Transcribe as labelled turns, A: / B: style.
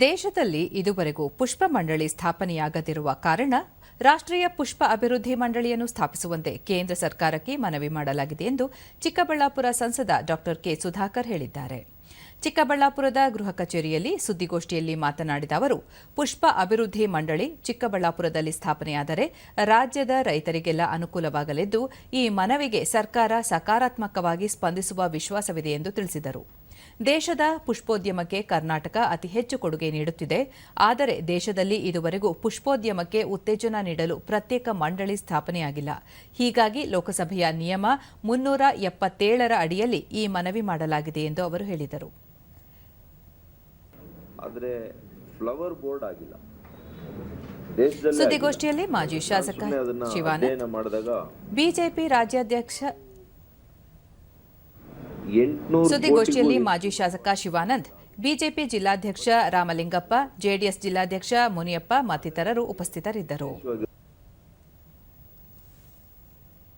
A: ದೇಶದಲ್ಲಿ ಇದುವರೆಗೂ ಪುಷ್ಪ ಮಂಡಳಿ ಸ್ಥಾಪನೆಯಾಗದಿರುವ ಕಾರಣ ರಾಷ್ಟ್ರೀಯ ಪುಷ್ಪ ಅಭಿವೃದ್ಧಿ ಮಂಡಳಿಯನ್ನು ಸ್ಥಾಪಿಸುವಂತೆ ಕೇಂದ್ರ ಸರ್ಕಾರಕ್ಕೆ ಮನವಿ ಮಾಡಲಾಗಿದೆ ಎಂದು ಚಿಕ್ಕಬಳ್ಳಾಪುರ ಸಂಸದ ಡಾ ಕೆ ಸುಧಾಕರ್ ಹೇಳಿದ್ದಾರೆ. ಚಿಕ್ಕಬಳ್ಳಾಪುರದ ಗೃಹ ಕಚೇರಿಯಲ್ಲಿ ಸುದ್ದಿಗೋಷ್ಠಿಯಲ್ಲಿ ಮಾತನಾಡಿದ ಅವರು, ಪುಷ್ಪ ಅಭಿವೃದ್ಧಿ ಮಂಡಳಿ ಚಿಕ್ಕಬಳ್ಳಾಪುರದಲ್ಲಿ ಸ್ಥಾಪನೆಯಾದರೆ ರಾಜ್ಯದ ರೈತರಿಗೆಲ್ಲ ಅನುಕೂಲವಾಗಲಿದ್ದು, ಈ ಮನವಿಗೆ ಸರ್ಕಾರ ಸಕಾರಾತ್ಮಕವಾಗಿ ಸ್ಪಂದಿಸುವ ವಿಶ್ವಾಸವಿದೆ ಎಂದು ತಿಳಿಸಿದರು. ದೇಶದ ಪುಷ್ಪೋದ್ಯಮಕ್ಕೆ ಕರ್ನಾಟಕ ಅತಿ ಹೆಚ್ಚು ಕೊಡುಗೆ ನೀಡುತ್ತಿದೆ. ಆದರೆ ದೇಶದಲ್ಲಿ ಇದುವರೆಗೂ ಪುಷ್ಪೋದ್ಯಮಕ್ಕೆ ಉತ್ತೇಜನ ನೀಡಲು ಪ್ರತ್ಯೇಕ ಮಂಡಳಿ ಸ್ಥಾಪನೆಯಾಗಿಲ್ಲ. ಹೀಗಾಗಿ ಲೋಕಸಭೆಯ ನಿಯಮ ಮುನ್ನೂರ ಎಪ್ಪತ್ತೇಳರ ಅಡಿಯಲ್ಲಿ ಈ ಮನವಿ ಮಾಡಲಾಗಿದೆ ಎಂದು ಅವರು ಹೇಳಿದರು.
B: ಆದರೆ ಫ್ಲವರ್ ಬೋರ್ಡ್ ಆಗಿಲ್ಲ. ದೇಶದಲ್ಲಿ
A: ಸುದ್ದಿಗೋಷ್ಠಿಯಲ್ಲಿ ಮಾಜಿ. ಶಾಸಕ ಶಿವಾನಂದ್. ಬಿಜೆಪಿ ರಾಜ್ಯಾಧ್ಯಕ್ಷ ಸುದ್ದಿಗೋಷ್ಠಿಯಲ್ಲಿ ಮಾಜಿ ಶಾಸಕ ಶಿವಾನಂದ್ ಬಿಜೆಪಿ ಜಿಲ್ಲಾಧ್ಯಕ್ಷ ರಾಮಲಿಂಗಪ್ಪ ಜೆಡಿಎಸ್ ಜಿಲ್ಲಾಧ್ಯಕ್ಷ ಮುನಿಯಪ್ಪ ಮತ್ತಿತರರು ಉಪಸ್ಥಿತರಿದ್ದರು.